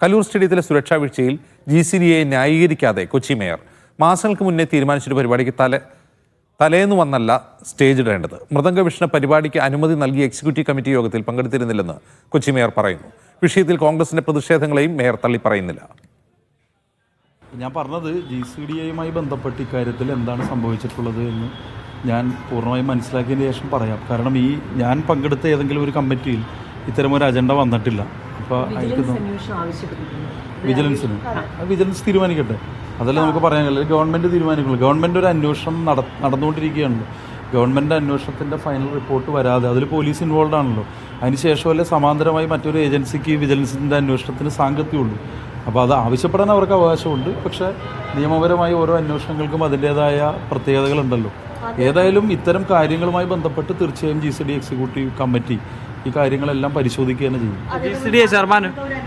കല്ലൂർ സ്റ്റേഡിയത്തിലെ സുരക്ഷാ വീഴ്ചയിൽ ജി സി ഡി എ ന്യായീകരിക്കാതെ കൊച്ചി മേയർ മാസങ്ങൾക്ക് മുന്നേ തീരുമാനിച്ചൊരു പരിപാടിക്ക് തല തലേന്ന് വന്നല്ല സ്റ്റേജ് ഇടേണ്ടത്. മൃദംഗ വിഷ്ണ പരിപാടിക്ക് അനുമതി നൽകിയ എക്സിക്യൂട്ടീവ് കമ്മിറ്റി യോഗത്തിൽ പങ്കെടുത്തിരുന്നില്ലെന്ന് കൊച്ചി മേയർ പറയുന്നു. വിഷയത്തിൽ കോൺഗ്രസിന്റെ പ്രതിഷേധങ്ങളെയും മേയർ തള്ളി പറയുന്നില്ല. ഞാൻ പറഞ്ഞത് ജി സി ഡി എയുമായി ബന്ധപ്പെട്ട് ഇക്കാര്യത്തിൽ എന്താണ് സംഭവിച്ചിട്ടുള്ളത് എന്ന് ഞാൻ പൂർണമായും മനസ്സിലാക്കിയതിന് ശേഷം പറയാം. കാരണം ഈ ഞാൻ പങ്കെടുത്ത ഏതെങ്കിലും ഒരു കമ്മിറ്റിയിൽ ഇത്തരമൊരു അജണ്ട വന്നിട്ടില്ല. അപ്പോൾ അയക്കുന്നു അന്വേഷണം ആവശ്യപ്പെട്ടിട്ടുണ്ട്. വിജിലൻസിന് വിജിലൻസ് തീരുമാനിക്കട്ടെ. അതല്ല നമുക്ക് പറയാൻ കഴിയില്ല ഗവൺമെന്റ് തീരുമാനിക്കുള്ളൂ. ഗവൺമെന്റ് ഒരു അന്വേഷണം നട നടന്നുകൊണ്ടിരിക്കുകയാണ്. ഗവൺമെന്റ് അന്വേഷണത്തിന്റെ ഫൈനൽ റിപ്പോർട്ട് വരാതെ അതിൽ പോലീസ് ഇൻവോൾവ് ആണല്ലോ. അതിനുശേഷമല്ലേ സമാന്തരമായി മറ്റൊരു ഏജൻസിക്ക് വിജിലൻസിന്റെ അന്വേഷണത്തിന് സാങ്കത്യമുള്ളൂ അപ്പോൾ അത് ആവശ്യപ്പെടാൻ അവർക്ക് അവകാശമുണ്ട്. പക്ഷേ നിയമപരമായി ഓരോ അന്വേഷണങ്ങൾക്കും അതിന്റേതായ പ്രത്യേകതകളുണ്ടല്ലോ. ഏതായാലും ഇത്തരം കാര്യങ്ങളുമായി ബന്ധപ്പെട്ട് തീർച്ചയായും G C D executive committee ഈ കാര്യങ്ങളെല്ലാം പരിശോധിക്കുക തന്നെ ചെയ്യും